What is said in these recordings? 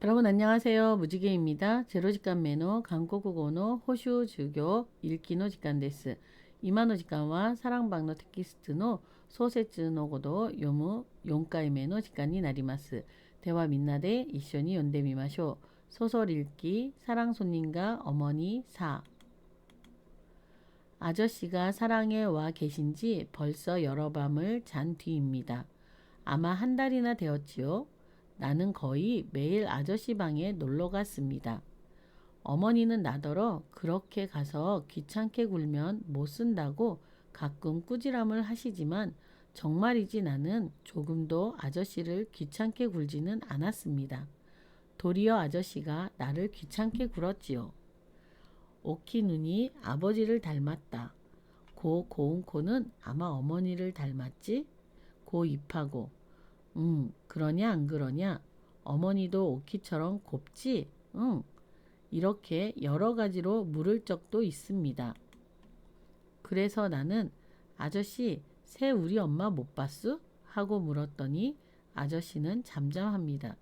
여러분 안녕하세요. 무지개입니다. 제로직간 매너 강고국어노 호슈 주교 일기노 직간 데스 이마노 직간와 사랑방노 테키스트노 소세츠노고도 요무 용가이 매너 직간이 나리마스 대화 민나데 이쇼니 연대미마쇼 소설 읽기 사랑 손님과 어머니 사 아저씨가 사랑에 와 계신 지 벌써 여러 밤을 잔 뒤입니다. 아마 한 달이나 되었지요. 나는 거의 매일 아저씨 방에 놀러 갔습니다. 어머니는 나더러 그렇게 가서 귀찮게 굴면 못 쓴다고 가끔 꾸지람을 하시지만 정말이지 나는 조금도 아저씨를 귀찮게 굴지는 않았습니다. 도리어 아저씨가 나를 귀찮게 굴었지요. 오키 눈이 아버지를 닮았다. 고 고운 코는 아마 어머니를 닮았지? 고 입하고 응, 그러냐 안 그러냐? 어머니도 오키처럼 곱지? 응. 이렇게 여러 가지로 물을 적도 있습니다. 그래서 나는 아저씨, 새 우리 엄마 못 봤수? 하고 물었더니 아저씨는 잠잠합니다.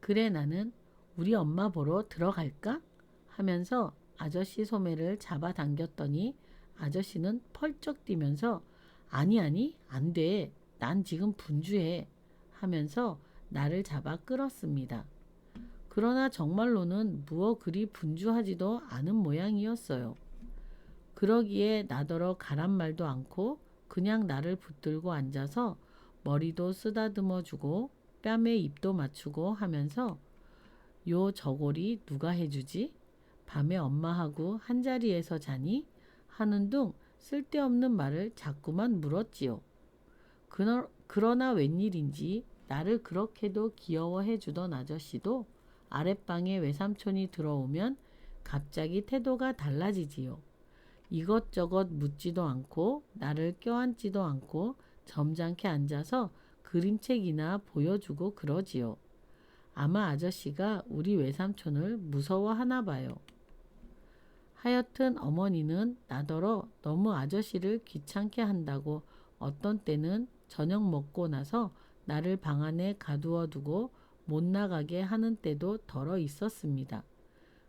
그래 나는 우리 엄마 보러 들어갈까? 하면서 아저씨 소매를 잡아 당겼더니 아저씨는 펄쩍 뛰면서 아니 아니 안 돼. 난 지금 분주해. 하면서 나를 잡아 끌었습니다. 그러나 정말로는 무어 그리 분주하지도 않은 모양이었어요. 그러기에 나더러 가란 말도 않고 그냥 나를 붙들고 앉아서 머리도 쓰다듬어 주고 뺨에 입도 맞추고 하면서 요 저고리 누가 해주지? 밤에 엄마하고 한자리에서 자니? 하는 둥 쓸데없는 말을 자꾸만 물었지요. 그러, 그러나 웬일인지 나를 그렇게도 귀여워해 주던 아저씨도 아랫방에 외삼촌이 들어오면 갑자기 태도가 달라지지요. 이것저것 묻지도 않고 나를 껴안지도 않고 점잖게 앉아서 그림책이나 보여주고 그러지요. 아마 아저씨가 우리 외삼촌을 무서워하나 봐요. 하여튼 어머니는 나더러 너무 아저씨를 귀찮게 한다고 어떤 때는 저녁 먹고 나서 나를 방 안에 가두어 두고 못 나가게 하는 때도 덜어 있었습니다.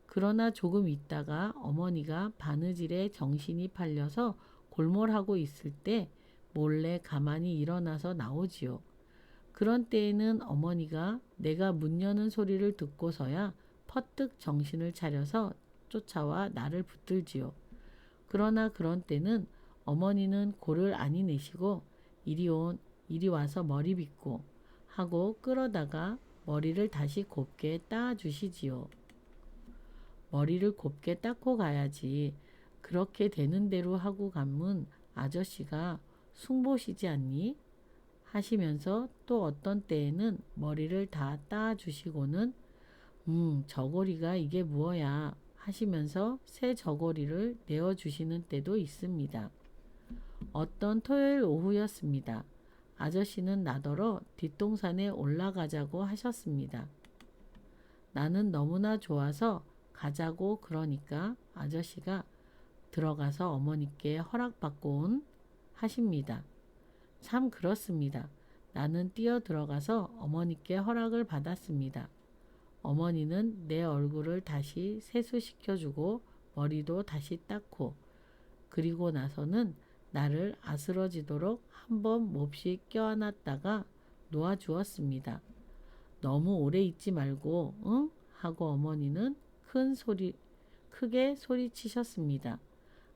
그러나 조금 있다가 어머니가 바느질에 정신이 팔려서 골몰하고 있을 때 몰래 가만히 일어나서 나오지요. 그런 때에는 어머니가 내가 문 여는 소리를 듣고서야 퍼뜩 정신을 차려서 쫓아와 나를 붙들지요. 그러나 그런 때는 어머니는 고를 아니 내시고 이리 온 이리 와서 머리 빗고 하고 끌어다가 머리를 다시 곱게 따 주시지요. 머리를 곱게 닦고 가야지. 그렇게 되는 대로 하고 가면 아저씨가 숭보시지 않니? 하시면서 또 어떤 때에는 머리를 다 따 주시고는 음, 저고리가 이게 무엇야 하시면서 새 저고리를 내어 주시는 때도 있습니다. 어떤 토요일 오후였습니다. 아저씨는 나더러 뒷동산에 올라가자고 하셨습니다. 나는 너무나 좋아서 가자고 그러니까 아저씨가 들어가서 어머니께 허락받고 온 하십니다. 참 그렇습니다. 나는 뛰어 들어가서 어머니께 허락을 받았습니다. 어머니는 내 얼굴을 다시 세수시켜주고 머리도 다시 닦고 그리고 나서는 나를 아스러지도록 한번 몹시 껴안았다가 놓아주었습니다. 너무 오래 있지 말고 응? 하고 어머니는 큰 소리 크게 소리치셨습니다.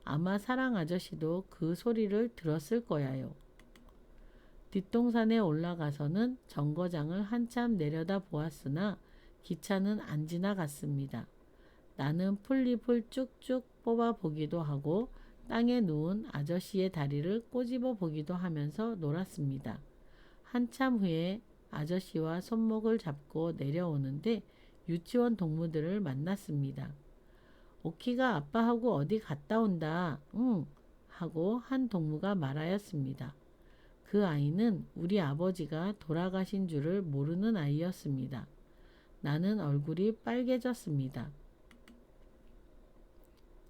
아마 사랑 아저씨도 그 소리를 들었을 거야요. 뒷동산에 올라가서는 정거장을 한참 내려다 보았으나 기차는 안 지나갔습니다. 나는 풀잎을 쭉쭉 뽑아 보기도 하고 땅에 누운 아저씨의 다리를 꼬집어 보기도 하면서 놀았습니다. 한참 후에 아저씨와 손목을 잡고 내려오는데 유치원 동무들을 만났습니다. 오키가 아빠하고 어디 갔다 온다. 응. 하고 한 동무가 말하였습니다. 그 아이는 우리 아버지가 돌아가신 줄을 모르는 아이였습니다. 나는 얼굴이 빨개졌습니다.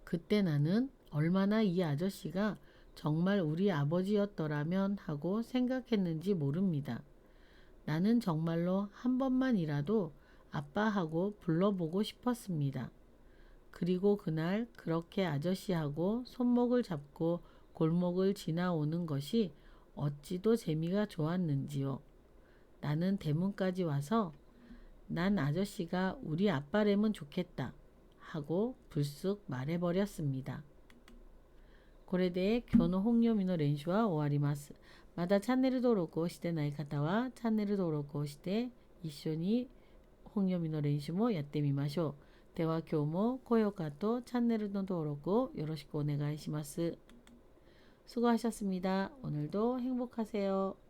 그때 나는 얼마나 이 아저씨가 정말 우리 아버지였더라면 하고 생각했는지 모릅니다. 나는 정말로 한 번만이라도 아빠하고 불러보고 싶었습니다. 그리고 그날 그렇게 아저씨하고 손목을 잡고 골목을 지나오는 것이 어찌도 재미가 좋았는지요. 나는 대문까지 와서 난 아저씨가 우리 아빠라면 좋겠다 하고 불쑥 말해버렸습니다. これで今日の本読みの練習は終わります。まだチャンネル登録をしてない方はチャンネル登録をして一緒に本読みの練習もやってみましょう。では今日も高評価とチャンネルの登録をよろしくお願いします。수고하셨습니다. 오늘도 행복하세요.